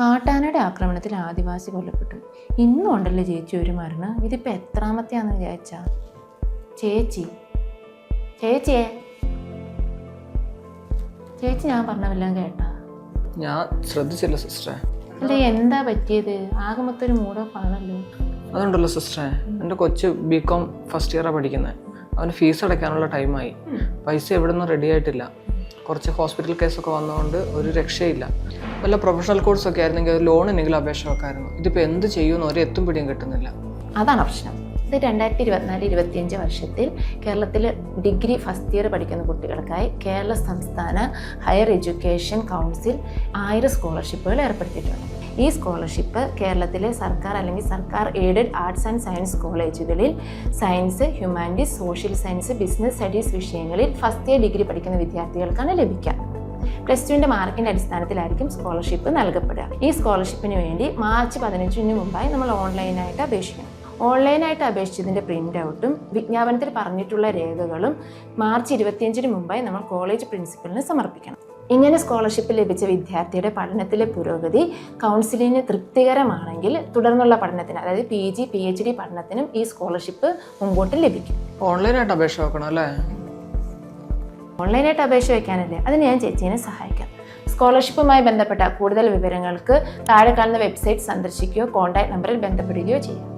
കാട്ടാനയുടെ ആക്രമണത്തിൽ ആദിവാസി കൊല്ലപ്പെട്ടു. ഇന്നും ഉണ്ടല്ലോ ചേച്ചി ഒരു മരണം. ഇതിപ്പോൾ എത്രാമത്തെയാന്ന് വിചാരിച്ചാ? ചേച്ചി. ചേച്ചിയെ. ചേച്ചി ഞാൻ പറഞ്ഞ വല്ലതും കേട്ടാ? ഞാൻ ശ്രദ്ധിച്ചില്ല സിസ്റ്ററെ. അല്ല എന്താ പറ്റിയത്? ആകെ മൊത്തം ഒരു മൂഡ് ഓഫ് ആണല്ലോ. അതുണ്ടല്ലോ സിസ്റ്ററെ. എന്റെ കൊച്ച് ബി കോം ഫസ്റ്റ് ഇയറാണ് പഠിക്കുന്നത് അവന് ഫീസ് അടയ്ക്കാനുള്ള ടൈമായി പൈസ എവിടെ നിന്നും റെഡി ആയിട്ടില്ല. കുറച്ച് ഹോസ്പിറ്റൽ കേസൊക്കെ വന്നതുകൊണ്ട് ഒരു രക്ഷയില്ല. വല്ല പ്രൊഫഷണൽ കോഴ്സൊക്കെ ആയിരുന്നെങ്കിൽ ഒരു ലോണിനെങ്കിലും അപേക്ഷ വെക്കായിരുന്നു. ഇതിപ്പോൾ എന്ത് ചെയ്യുമെന്ന് ഒരു എത്തും പിടിയും കിട്ടുന്നില്ല. അതാണ് പ്രശ്നം. ഇത് രണ്ടായിരത്തി ഇരുപത്തിനാല് ഇരുപത്തിയഞ്ച് വർഷത്തിൽ കേരളത്തിൽ ഡിഗ്രി ഫസ്റ്റ് ഇയർ പഠിക്കുന്ന കുട്ടികൾക്കായി കേരള സംസ്ഥാന ഹയർ എഡ്യൂക്കേഷൻ കൗൺസിൽ ആയിരം സ്കോളർഷിപ്പുകൾ ഏർപ്പെടുത്തിയിട്ടുണ്ട്. ഈ സ്കോളർഷിപ്പ് കേരളത്തിലെ സർക്കാർ അല്ലെങ്കിൽ സർക്കാർ എയ്ഡഡ് ആർട്സ് ആൻഡ് സയൻസ് കോളേജുകളിൽ science humanities social science business studies വിഷയങ്ങളിൽ ഫസ്റ്റ് ഇയർ ഡിഗ്രി പഠിക്കുന്ന വിദ്യാർത്ഥികൾക്കാണ് ലഭിക്കുക. പ്ലസ് ടുവിന്റെ മാർക്കിന്റെ അടിസ്ഥാനത്തിലായിരിക്കും സ്കോളർഷിപ്പ് നൽകപ്പെടുക. ഈ സ്കോളർഷിപ്പിന് വേണ്ടി മാർച്ച് പതിനഞ്ചിന് മുമ്പായി നമ്മൾ ഓൺലൈനായിട്ട് അപേക്ഷിക്കണം. ഓൺലൈനായിട്ട് അപേക്ഷിച്ചതിന്റെ പ്രിന്റ് ഔട്ടും വിജ്ഞാപനത്തിൽ പറഞ്ഞിട്ടുള്ള രേഖകളും മാർച്ച് ഇരുപത്തിയഞ്ചിന് മുമ്പായി നമ്മൾ കോളേജ് പ്രിൻസിപ്പലിന് സമർപ്പിക്കണം. ഇങ്ങനെ സ്കോളർഷിപ്പ് ലഭിച്ച വിദ്യാർത്ഥിയുടെ പഠനത്തിലെ പുരോഗതി കൗൺസിലിന് തൃപ്തികരമാണെങ്കിൽ തുടർന്നുള്ള പഠനത്തിന് അതായത് P G P H D പഠനത്തിനും ഈ സ്കോളർഷിപ്പ് മുമ്പോട്ട് ലഭിക്കും. ഓൺലൈനായിട്ട് അപേക്ഷ വെക്കണം അല്ലേ? ഓൺലൈനായിട്ട് അപേക്ഷ വയ്ക്കാനല്ലേ അതിന് ഞാൻ ചേച്ചീനെ സഹായിക്കാം. സ്കോളർഷിപ്പുമായി ബന്ധപ്പെട്ട കൂടുതൽ വിവരങ്ങൾക്ക് താഴെ കാണുന്ന വെബ്സൈറ്റ് സന്ദർശിക്കുകയോ കോൺടാക്ട് നമ്പറിൽ ബന്ധപ്പെടുകയോ ചെയ്യാം.